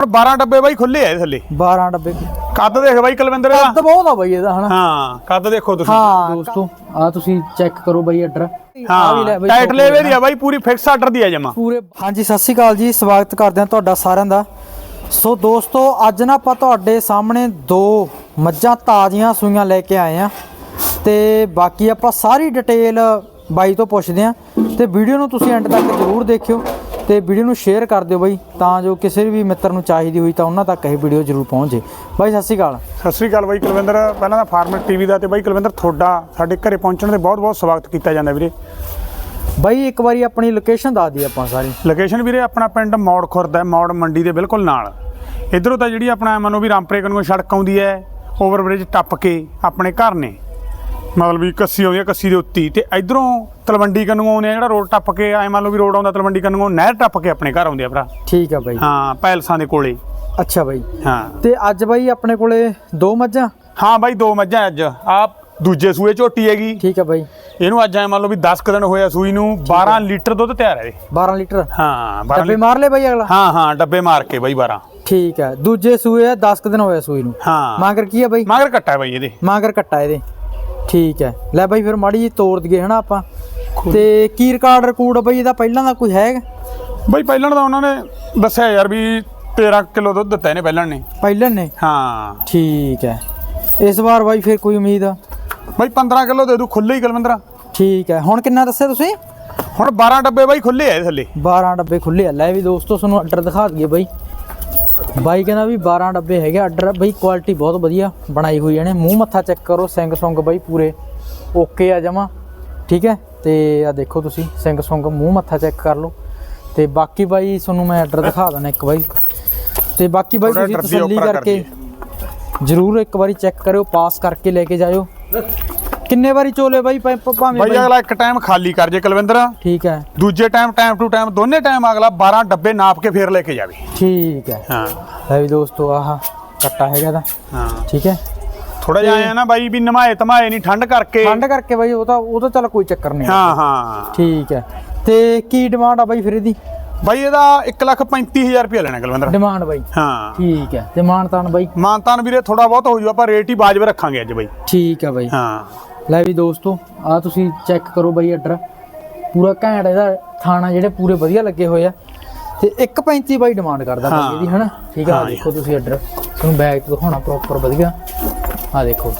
12 ਡੱਬੇ ਬਾਈ ਖੁੱਲੇ ਆ ਇਹ ਥੱਲੇ। 12 ਡੱਬੇ। ਕੱਦ ਦੇਖ ਬਾਈ ਕੁਲਵਿੰਦਰ ਦਾ ਕੱਦ ਬਹੁਤ ਆ ਬਾਈ ਇਹਦਾ ਹਨਾ? ਹਾਂ ਕੱਦ ਦੇਖੋ ਤੁਸੀਂ। ਹਾਂ ਦੋਸਤੋ ਆ ਤੁਸੀਂ ਚੈੱਕ ਕਰੋ ਬਾਈ ਆਰਡਰ ਹਾਂ ਟਾਈਟ ਲੇਵੇ ਦੀ ਆ ਬਾਈ ਪੂਰੀ ਫਿਕਸ ਆਰਡਰ ਦੀ ਆ ਜਮਾ। ਪੂਰੇ ਹਾਂਜੀ ਸਤਿ ਸ਼੍ਰੀ ਅਕਾਲ ਜੀ ਸਵਾਗਤ ਕਰਦੇ ਹਾਂ ਤੁਹਾਡਾ ਸਾਰਿਆਂ ਦਾ। ਸੋ ਦੋਸਤੋ ਅੱਜ ਨਾ ਆਪਾਂ ਤੁਹਾਡੇ ਸਾਹਮਣੇ ਦੋ ਮੱਝਾਂ ਤਾਜ਼ੀਆਂ ਸੂਈਆਂ ਲੈ ਕੇ ਆਏ ਆ ਤੇ ਬਾਕੀ ਆਪਾਂ ਸਾਰੀ ਡਿਟੇਲ ਬਾਈ ਤੋਂ ਪੁੱਛਦੇ ਆ ਤੇ ਵੀਡੀਓ ਨੂੰ ਤੁਸੀਂ ਐਂਡ ਤੱਕ ਜ਼ਰੂਰ ਦੇਖਿਓ। ਤੇ ਵੀਡੀਓ ਨੂੰ ਸ਼ੇਅਰ ਕਰ ਦਿਓ ਬਾਈ ਤਾਂ ਜੋ ਕਿਸੇ ਵੀ ਮਿੱਤਰ ਨੂੰ ਚਾਹੀਦੀ ਹੋਈ ਤਾਂ ਉਹਨਾਂ ਤੱਕ ਇਹ ਵੀਡੀਓ ਜ਼ਰੂਰ ਪਹੁੰਚੇ। ਬਾਈ ਸਤਿ ਸ਼੍ਰੀ ਅਕਾਲ। ਸਤਿ ਸ੍ਰੀ ਅਕਾਲ ਬਾਈ ਕੁਲਵਿੰਦਰ। ਪਹਿਲਾਂ ਤਾਂ ਫਾਰਮਰ ਟੀਵੀ ਦਾ ਤੇ ਬਾਈ ਕੁਲਵਿੰਦਰ ਤੁਹਾਡਾ ਸਾਡੇ ਘਰੇ ਪਹੁੰਚਣ ਦੇ ਬਹੁਤ ਬਹੁਤ ਸਵਾਗਤ ਕੀਤਾ ਜਾਂਦਾ ਵੀਰੇ। ਬਾਈ ਇੱਕ ਵਾਰੀ ਆਪਣੀ ਲੋਕੇਸ਼ਨ ਦੱਸ ਦਈਏ ਆਪਾਂ ਸਾਰੀ। ਲੋਕੇਸ਼ਨ ਵੀਰੇ ਆਪਣਾ ਪਿੰਡ ਮੌੜ ਖੁਰਦ ਹੈ ਮੌੜ ਮੰਡੀ ਦੇ ਬਿਲਕੁਲ ਨਾਲ। ਇਧਰੋਂ ਤਾਂ ਜਿਹੜੀ ਆਪਣਾ ਮੰਨੋ ਵੀ ਰਾਮਪੁਰੇ ਕਨੂੰ ਸੜਕ ਆਉਂਦੀ ਹੈ ਓਵਰਬ੍ਰਿਜ ਟੱਪ ਕੇ ਆਪਣੇ ਘਰ ਨੇ। ਮਤਲਬ ਵੀ ਕੱਸੀ ਆਉਂਦੀ ਹੈ ਕੱਸੀ ਦੇ ਉੱਤੀ ਤੇ ਇਧਰੋਂ ਤਲਵੰਡੀ ਕਨੂੰ ਆਉਂਦੇ ਆ ਜਿਹੜਾ ਰੋਡ ਟੱਪ ਕੇ ਐ ਮੰਨ ਲਓ ਵੀ ਰੋਡ ਆਉਂਦਾ ਤਲਵੰਡੀ ਕਨੂੰ ਨਹਿਰ ਟੱਪ ਕੇ ਆਪਣੇ ਘਰ ਆਉਂਦੇ ਆ ਭਰਾ। ਠੀਕ ਆ ਬਾਈ। ਹਾਂ ਪੈਲਸਾਂ ਦੇ ਕੋਲੇ। ਅੱਛਾ ਬਾਈ। ਹਾਂ। ਤੇ ਅੱਜ ਬਾਈ ਆਪਣੇ ਕੋਲੇ ਦੋ ਮੱਝਾਂ? ਹਾਂ ਬਾਈ ਦੋ ਮੱਝਾਂ ਅੱਜ। ਆ ਦੂਜੇ ਸੂਏ ਝੋਟੀ ਹੈਗੀ। ਠੀਕ ਆ ਬਾਈ। ਇਹਨੂੰ ਅੱਜ ਐ ਮੰਨ ਲਓ ਵੀ 10 ਕੁ ਦਿਨ ਹੋਇਆ ਸੂਈ ਨੂੰ 12 ਲੀਟਰ ਦੁੱਧ ਤਿਆਰ ਹੈ ਇਹਦੇ 12 ਲੀਟਰ? ਹਾਂ 12 ਡੱਬੇ ਮਾਰ ਲੈ ਬਾਈ ਅਗਲਾ? ਹਾਂ ਹਾਂ ਡੱਬੇ ਮਾਰ ਕੇ ਬਾਈ 12 ਠੀਕ ਹੈ ਦੂਜੇ ਸੂਏ ਆ 10 ਕੁ ਦਿਨ ਹੋਇਆ ਸੂਈ ਨੂੰ। ਹਾਂ। ਮਾਂਗਰ ਕੀ ਆ ਬਾਈ? ਮਗਰ ਕੱਟਾ ਬਾਈ ਇਹਦੇ। ਮਾਂਗਰ ਕੱਟਾ ਇਹਦੇ। ਠੀਕ ਹੈ। ਲੈ ਬਾਈ ਫਿਰ ਮਾੜੀ ਜੀ ਤੋੜ ਦਈਏ ਹਨਾ ਆਪਾਂ। ਤੇ ਕੀ ਰਿਕਾਰਡ ਰਿਕੂਡ ਬਾਈ? ਇਹਦਾ ਪਹਿਲਾਂ ਦਾ ਕੋਈ ਹੈ ਬਾਈ ਪਹਿਲਾਂ ਤਾਂ ਉਹਨਾਂ ਨੇ ਦੱਸਿਆ ਯਾਰ ਵੀ 13 ਕਿਲੋ ਦੁੱਧ ਦਿੱਤਾ ਇਹਨੇ ਪਹਿਲਾਂ ਨੇ। ਪਹਿਲਾਂ ਨੇ? ਹਾਂ। ਠੀਕ ਹੈ। ਇਸ ਵਾਰ ਬਾਈ ਫਿਰ ਕੋਈ ਉਮੀਦ? ਆ ਬਾਈ 15 ਕਿਲੋ ਦੇ ਦੂ ਖੁੱਲੇ ਹੀ ਕਲਮੰਦਰਾ ਠੀਕ ਹੈ। ਹੁਣ ਕਿੰਨਾ ਦੱਸਿਆ ਤੁਸੀਂ? ਹੁਣ 12 ਡੱਬੇ ਬਾਈ ਖੁੱਲੇ ਆ ਇਹ ਥੱਲੇ। 12 ਡੱਬੇ ਖੁੱਲੇ ਆ। ਲੈ ਵੀ ਦੋਸਤੋ ਤੁਹਾਨੂੰ ਆਰਡਰ ਦਿਖਾ ਦਈਏ ਬਾਈ। ਬਾਈ ਕਹਿੰਦਾ ਵੀ 12 ਡੱਬੇ ਹੈਗੇ ਆਰਡਰ ਬਾਈ ਕੁਆਲਿਟੀ ਬਹੁਤ ਵਧੀਆ ਬਣਾਈ ਹੋਈ ਇਹਨੇ। ਮੂੰਹ ਮੱਥਾ ਚੈੱਕ ਕਰੋ ਸਿੰਘ ਸੁੰਗ ਬਾਈ ਪੂਰੇ ਓਕੇ ਆ ਜਮਾ ਠੀਕ ਹੈ? ਤੇ ਆ ਦੇਖੋ ਤੁਸੀਂ ਸਿੰਘ ਸੁੰਗ ਮੂੰਹ ਮੱਥਾ ਚੈੱਕ ਕਰ ਲਓ। ਤੇ ਬਾਕੀ ਬਾਈ ਤੁਹਾਨੂੰ ਮੈਂ ਆਰਡਰ ਦਿਖਾ ਦਿੰਦਾ ਇੱਕ ਬਾਈ। ਤੇ ਬਾਕੀ ਬਾਈ ਤੁਸੀਂ ਤਸੱਲੀ ਕਰਕੇ ਜਰੂਰ ਇੱਕ ਵਾਰੀ ਚੈੱਕ ਕਰਿਓ ਪਾਸ ਕਰਕੇ ਲੈ ਕੇ ਜਾਇਓ। ਕਿੰਨੇ ਵਾਰੀ ਚੋਲੇ ਬਾਈ ਭਾਵੇਂ ਬਾਈ ਅਗਲਾ ਇੱਕ ਟਾਈਮ ਖਾਲੀ ਕਰ ਜੇ ਕਲਵਿੰਦਰ। ਠੀਕ ਹੈ। ਦੂਜੇ ਟਾਈਮ ਟਾਈਮ ਟੂ ਟਾਈਮ ਦੋਨੇ ਟਾਈਮ ਅਗਲਾ 12 ਡੱਬੇ ਨਾਪ ਕੇ ਫੇਰ ਲੈ ਕੇ ਜਾਵੇ। ਠੀਕ ਹੈ। ਹਾਂ। ਲੈ ਵੀ ਦੋਸਤੋ ਆਹ ਕੱਟਾ ਹੈਗਾ ਦਾ ਹਾਂ। ਠੀਕ ਹੈ। ਥੋੜਾ ਜਿਹਾ ਆਇਆ ਨਾ ਬਾਈ ਵੀ ਨਮਾਏ ਧਮਾਏ ਨਹੀਂ ਠੰਡ ਕਰਕੇ। ਠੰਡ ਕਰਕੇ ਬਾਈ ਉਹ ਤਾਂ ਉਹ ਤਾਂ ਚੱਲ ਕੋਈ ਚੱਕਰ ਨਹੀਂ ਹਾਂ ਹਾਂ। ਠੀਕ ਹੈ। ਤੇ ਕੀ ਡਿਮਾਂਡ ਆ ਬਾਈ ਫਿਰ ਇਹਦੀ? ਬਾਈ ਇਹਦਾ 135000 ਰੁਪਏ ਲੈਣਾ ਕਲਵਿੰਦਰ। ਡਿਮਾਂਡ ਬਾਈ। ਹਾਂ। ਠੀਕ ਹੈ। ਤੇ ਮਾਨਤਾਨ ਬਾਈ? ਮਾਨਤਾਨ ਵੀਰੇ ਥੋੜਾ ਬਹੁਤ ਹੋ ਜੂ ਆਪਾਂ ਰੇਟ ਹੀ ਬਾਜਬ ਰੱਖਾਂਗੇ ਅੱਜ ਬਾਈ। ਠੀਕ ਹੈ ਬਾਈ। ਹਾਂ। ਲੈ ਵੀ ਦੋਸਤੋ ਆ ਤੁਸੀਂ ਚੈੱਕ ਕਰੋ ਬਾਈ ਆਰਡਰ ਪੂਰਾ ਘੈਂਟ ਇਹਦਾ ਥਾਣਾ ਜਿਹੜੇ ਪੂਰੇ ਵਧੀਆ ਲੱਗੇ ਹੋਏ ਆ। ਤੇ 1.35 ਬਾਈ ਡਿਮਾਂਡ ਕਰਦਾ ਬਾਈ। ਇਹਦੀ ਹਨਾ? ਠੀਕ ਆ ਦੇਖੋ ਤੁਸੀਂ ਆਰਡਰ ਤੁਹਾਨੂੰ ਬੈਗ ਦਿਖਾਉਣਾ ਪ੍ਰੋਪਰ ਵਧੀਆ। ਆ ਦੇਖੋ।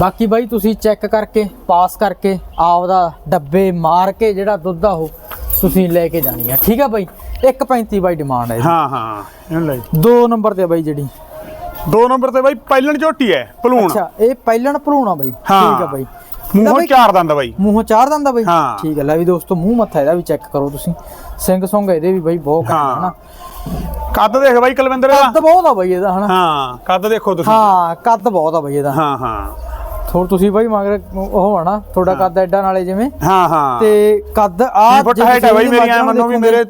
ਬਾਕੀ ਬਾਈ ਤੁਸੀਂ ਚੈੱਕ ਕਰਕੇ ਪਾਸ ਕਰਕੇ ਆਪਦਾ ਡੱਬੇ ਮਾਰ ਕੇ ਜਿਹੜਾ ਦੁੱਧ ਆ ਉਹ ਤੁਸੀਂ ਲੈ ਕੇ ਜਾਣੀ ਆ। ਠੀਕ ਆ ਬਾਈ? 1.35 ਬਾਈ ਡਿਮਾਂਡ ਹੈ। ਹਾਂ। ਹਾਂ ਲੈ ਦੋ ਨੰਬਰ ਤੇ ਬਾਈ ਜਿਹੜੀ। ਦੋ ਨੰਬਰ ਤੇ ਬਾਈ ਪਹਿਲਣ ਝੋਟੀ ਹੈ ਭਲੂਣ। ਅੱਛਾ ਇਹ ਪਹਿਲਣ ਭਲੂਣਾ ਬਾਈ। ਹਾਂ। ਠੀਕ ਆ ਬਾਈ। ਮੂੰਹੋਂ ਬਾਈ- ਚਾਰ ਦੰਦ ਬਾਈ। ਮੂੰਹੋਂ ਚਾਰ ਦੰਦਾ ਬਾਈ? ਹਾਂ। ਠੀਕ ਹੈ ਲੈ ਵੀ ਦੋਸਤੋ ਮੂੰਹ ਮੱਥਾ ਇਹਦਾ ਵੀ ਚੈੱਕ ਕਰੋ ਤੁਸੀਂ। ਸਿੰਘ ਸੁੰਗ ਇਹਦੇ ਵੀ ਬਾਈ ਬਹੁਤ ਘੱਟ ਹਾਂ। ਹਨਾ ਕੱਦ ਦੇਖ ਬਾਈ ਕੁਲਵਿੰਦਰ ਕੱਦ ਦਾ ਬਹੁਤ ਆ ਬਾਈ ਇਹਦਾ ਹਨਾ ਹਾਂ ਕੱਦ ਦੇਖੋ ਤੁਸੀਂ। ਹਾਂ ਕੱਦ ਬਹੁਤ ਆ ਬਾਈ ਇਹਦਾ। ਹਾਂ ਹਾਂ। ਥੋੜ ਤੁਸੀਂ ਬਾਈ ਮਗਰ ਉਹ ਹਨਾ ਤੁਹਾਡਾ ਕੱਦ ਐਡਾ ਨਾਲੇ ਜਿਵੇਂ। ਹਾਂ ਹਾਂ। ਤੇ ਕੱਦ ਆ ਆ ਫੁੱਟ ਹਾਈਟ ਹੈ ਬਾਈ ਮੇਰੀ ਐ ਮੰਨੋ ਵੀ ਮੇਰੇ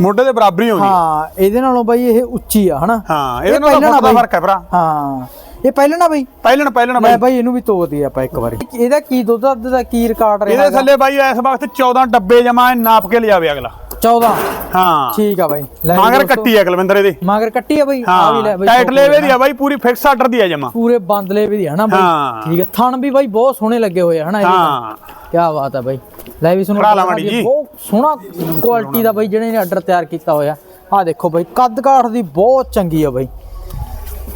ਮੋਢੇ ਦੇ ਬਰਾਬਰ ਹੋਣੀ ਹਾਂ। ਇਹਦੇ ਨਾਲੋਂ ਬਾਈ ਇਹ ਉੱਚੀ ਆ ਹਨਾ? ਹਾਂ ਇਹਦੇ ਇਹ ਨਾਲ ਪਹਿਲਣ ਆ ਤਾਂ ਬਾਈ। ਫ਼ਰਕ ਹੈ ਭਰਾ। ਹਾਂ ਇਹ ਪਹਿਲਣਾ ਬਾਈ। ਪਹਿਲਣ ਪਹਿਲਣ ਬਾਈ। ਬਾਈ ਇਹਨੂੰ ਵੀ ਤੋੜ ਦਈਏ ਆਪਾਂ ਇੱਕ ਵਾਰੀ। ਇਹਦਾ ਕੀ ਦੁੱਧ ਦੱਧ ਦਾ ਕੀ ਰਿਕਾਰਡ ਰਿਹਾ ਇਹਦੇ ਥੱਲੇ ਬਾਈ ਇਸ ਵਕਤ 14 ਡੱਬੇ ਜਮਾ ਨਾਪ ਕੇ ਲਿਆਵੇ ਅਗਲਾ। 14 ਹਾਂ। ਠੀਕ ਆ ਬਾਈ। ਲੈ ਮਗਰ ਦੋਸਤੋ, ਕੱਟੀ ਹੈ ਕੁਲਵਿੰਦਰ ਇਹਦੇ। ਮਗਰ ਕੱਟੀ ਆ ਬਾਈ ਆ ਵੀ ਲੈ ਹਾਂ ਬਾਈ ਟਾਈਟ ਲੇਵੇ ਆ ਦੀ ਆ ਬਾਈ ਪੂਰੀ ਫਿਕਸ ਆਰਡਰ ਦੀ ਆ ਜਮਾ। ਪੂਰੇ ਬੰਦਲੇ ਵੀ ਦੀ ਹਨਾ ਬਾਈ। ਹਾਂ। ਠੀਕ ਹੈ ਥਣ ਵੀ ਬਾਈ ਬਹੁਤ ਸੋਹਣੇ ਲੱਗੇ ਹੋਏ ਆ ਹਨਾ ਇਹਦੇ ਹਾਂ। ਕੀ ਬਾਤ ਹੈ ਬਾਈ। ਲੈ ਵੀ ਸੁਣੋ ਲਾ ਮਾੜੀ ਜੀ। ਬਹੁਤ ਸੋਹਣਾ ਕੁਆਲਿਟੀ ਦਾ ਬਾਈ ਜਿਹੜੇ ਨੇ ਆਰਡਰ ਤਿਆਰ ਕੀਤਾ ਹੋਇਆ। ਆ ਦੇਖੋ ਬਾਈ ਕੱਦ ਕਾਠ ਦੀ ਬਹੁਤ ਚੰਗੀ ਆ ਬਾਈ।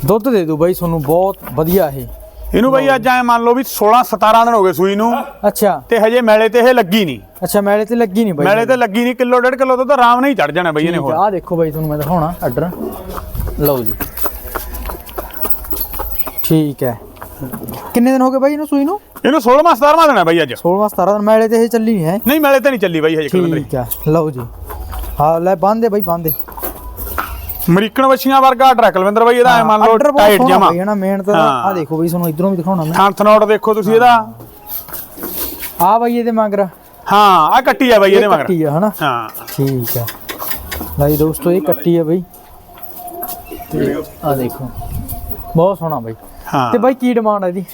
ਦੁੱਧ ਦੇ ਦੂ ਬਾਈ ਤੁਹਾਨੂੰ ਬਹੁਤ ਵਧੀਆ ਇਹ। ਇਹਨੂੰ ਬਾਈ ਅੱਜ ਐ ਮੰਨ ਲਓ ਵੀ 16 17 ਦਿਨ ਹੋ ਗਏ ਸੂਈ ਨੂੰ। ਅੱਛਾ। ਤੇ ਹਜੇ ਮੈਲੇ ਤੇ ਇਹ ਲੱਗੀ ਨਹੀਂ। ਅੱਛਾ ਮੈਲੇ ਤੇ ਲੱਗੀ ਨਹੀਂ ਬਾਈ। ਮੈਲੇ ਤੇ ਲੱਗੀ ਨਹੀਂ ਕਿਲੋ ਡੇਢ ਕਿਲੋ ਦੁੱਧ ਆਰਾਮ ਨਾਲ ਹੀ ਚੜ ਜਾਣਾ ਬਈ ਇਹਨੇ ਹੋਰ। ਆ ਦੇਖੋ ਬਾਈ ਤੁਹਾਨੂੰ ਮੈਂ ਦਿਖਾਉਣਾ ਆਰਡਰ ਲਓ ਜੀ। ਠੀਕ ਹੈ। ਕਿੰਨੇ ਦਿਨ ਹੋ ਗਏ ਬਾਈ ਇਹਨੂੰ ਸੂਈ ਨੂੰ? ਇਹਨੂੰ 16ਵਾਂ 17ਵਾਂ ਦਿਨ ਹੈ ਬਾਈ ਅੱਜ। 16ਵਾਂ 17 ਦਿਨ ਮੈਲੇ ਤੇ ਇਹ ਚੱਲੀ ਨਹੀਂ ਹੈ। ਨਹੀਂ ਮੈਲੇ ਤੇ ਨਹੀਂ ਚੱਲੀ ਬਾਈ ਹਜੇ ਕੁਲਵਿੰਦਰ ਠੀਕ ਹੈ ਲਓ ਜੀ। ਹਾਂ ਲੈ ਬੰਦੇ ਬਾਈ ਬੰਦੇ ਅਮਰੀਕਨ ਵੱਛੀਆਂ ਵਰਗਾ ਆਰਡਰ ਹੈ ਕੁਲਵਿੰਦਰ ਬਾਈ ਇਹਦਾ ਐ ਮੰਨ ਲਓ ਟਾਈਟ ਜਮਾ। ਬਾਈ ਹਨਾ ਮਿਹਨਤ ਦਾ ਹਾਂ। ਆ ਦੇਖੋ ਬਾਈ ਤੁਹਾਨੂੰ ਇਧਰੋਂ ਵੀ ਦਿਖਾਉਣਾ ਮੈਂ। ਥਾਂ ਥਨੌਟ ਦੇਖੋ ਤੁਸੀਂ ਇਹਦਾ। ਆ ਬਾਈ ਇਹਦੇ ਮਗਰ। ਹਾਂ ਆ ਕੱਟੀ ਆ ਬਾਈ ਇਹਦੇ ਮਗਰ। ਕੱਟੀ ਆ ਹਨਾ? ਹਾਂ। ਠੀਕ ਹੈ। ਬਾਈ ਦੋਸਤੋ ਇਹ ਕੱਟੀ ਆ ਬਾਈ। ਤੇ ਆ ਦੇਖੋ ਬਹੁਤ ਸੋਹਣਾ ਬਾਈ। ਹਾਂ। ਤੇ ਬਾਈ ਕੀ ਡਿਮਾਂਡ ਹੈ ਇਹਦੀ?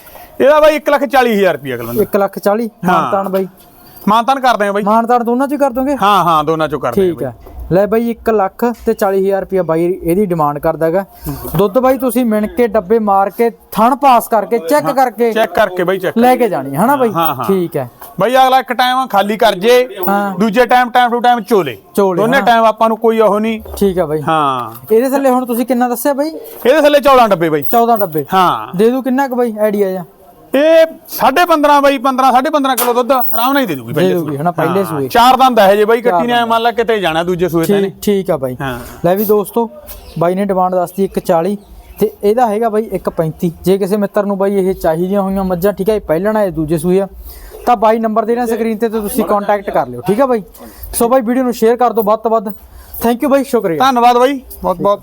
ਇਹਦਾ ਬਾਈ 1,40,000 ਰੁਪਏ ਕੁਲਵਿੰਦਰ। 1 ਲੱਖ 40 ਮਾਨਤਾਨ ਬਾਈ। ਮਾਨਤਾਨ ਕਰਦੇ ਆ ਬਾਈ। ਮਾਨਤਾਨ ਦੋਨਾਂ ਚ ਹੀ ਕਰ ਦੋਗੇ? ਹਾਂ ਹਾਂ ਦੋਨਾਂ ਚੋਂ ਕਰਦੇ ਆ ਠੀਕ ਹੈ। ਲੈ ਬਾਈ 1 ਲੱਖ ਤੇ 40000 ਰੁਪਇਆ ਬਾਈ ਇਹਦੀ ਡਿਮਾਂਡ ਕਰਦਾ ਹੈਗਾ। ਦੁੱਧ ਬਾਈ ਤੁਸੀਂ ਮਿਣ ਕੇ ਡੱਬੇ ਮਾਰ ਕੇ ਥਣ ਪਾਸ ਕਰਕੇ ਚੈੱਕ ਕਰਕੇ ਚੈੱਕ ਕਰਕੇ ਬਾਈ ਚੈੱਕ ਲੈ ਕੇ ਜਾਣੀ ਹਨਾ ਬਾਈ। ਠੀਕ ਹੈ। ਬਾਈ ਅਗਲਾ ਇੱਕ ਟਾਈਮ ਖਾਲੀ ਕਰ ਜੇ। ਦੂਜੇ ਟਾਈਮ ਟਾਈਮ ਟੂ ਟਾਈਮ ਚੋਲੇ। ਦੋਨੇ। ਟਾਈਮ ਆਪਾਂ ਨੂੰ ਕੋਈ ਉਹ ਨਹੀਂ। ਠੀਕ ਹੈ ਬਾਈ। ਹਾਂ। ਇਹਦੇ ਥੱਲੇ ਹੁਣ ਤੁਸੀਂ ਕਿੰਨਾ ਦੱਸਿਆ ਬਾਈ? ਇਹਦੇ ਥੱਲੇ 14 ਡੱਬੇ ਬਾਈ। 14 ਡੱਬੇ। ਹਾਂ। ਦੇ ਦੂ ਕਿੰਨਾ ਕੁ ਬਾਈ? ਆਈਡੀਆ ਜਾਂ ਇਹ 15.5 ਬਾਈ 15 15.5 ਕਿਲੋ ਦੁੱਧ ਆਰਾਮ ਨਾਲ ਹੀ ਦੇ ਦੂਗੀ ਦੇ ਪਹਿਲੇ ਦੂਗੀ ਹਨਾ ਪਹਿਲੇ ਸੂਏ। ਚਾਰ ਦੰਦ ਹੈ ਜੇ ਬਾਈ ਕੱਟੀ ਨੇ ਐਂ ਮੰਨ ਲਾ ਕਿਤੇ ਜਾਣਾ ਦੂਜੇ ਸੂਏ ਤੇ ਨੇ। ਠੀਕ ਆ ਬਾਈ। ਹਾਂ। ਲੈ ਵੀ ਦੋਸਤੋ ਬਾਈ ਨੇ ਡਿਮਾਂਡ ਦੱਸਤੀ 140 ਤੇ ਇਹਦਾ ਹੈਗਾ ਬਾਈ 135 ਜੇ ਕਿਸੇ ਮਿੱਤਰ ਨੂੰ ਬਾਈ ਇਹ ਚਾਹੀਦੀਆਂ ਹੋਈਆਂ ਮੱਝਾਂ ਠੀਕ ਹੈ ਇਹ ਪਹਿਲਣਾ ਇਹ ਦੂਜੇ ਸੂਏ ਆ ਤਾਂ ਬਾਈ ਨੰਬਰ ਦੇ ਨਾ ਸਕਰੀਨ ਤੇ ਤੇ ਤੁਸੀਂ ਕੰਟੈਕਟ ਕਰ ਲਿਓ ਠੀਕ ਹੈ ਬਾਈ? ਸੋ ਬਾਈ ਵੀਡੀਓ ਨੂੰ ਸ਼ੇਅਰ ਕਰ ਦਿਓ ਵੱਧ ਤੋਂ ਵੱਧ। ਥੈਂਕ ਯੂ ਬਾਈ ਸ਼ੁਕਰੀਆ। ਧੰਨਵਾਦ ਬਾਈ ਬਹੁਤ ਬਹੁਤ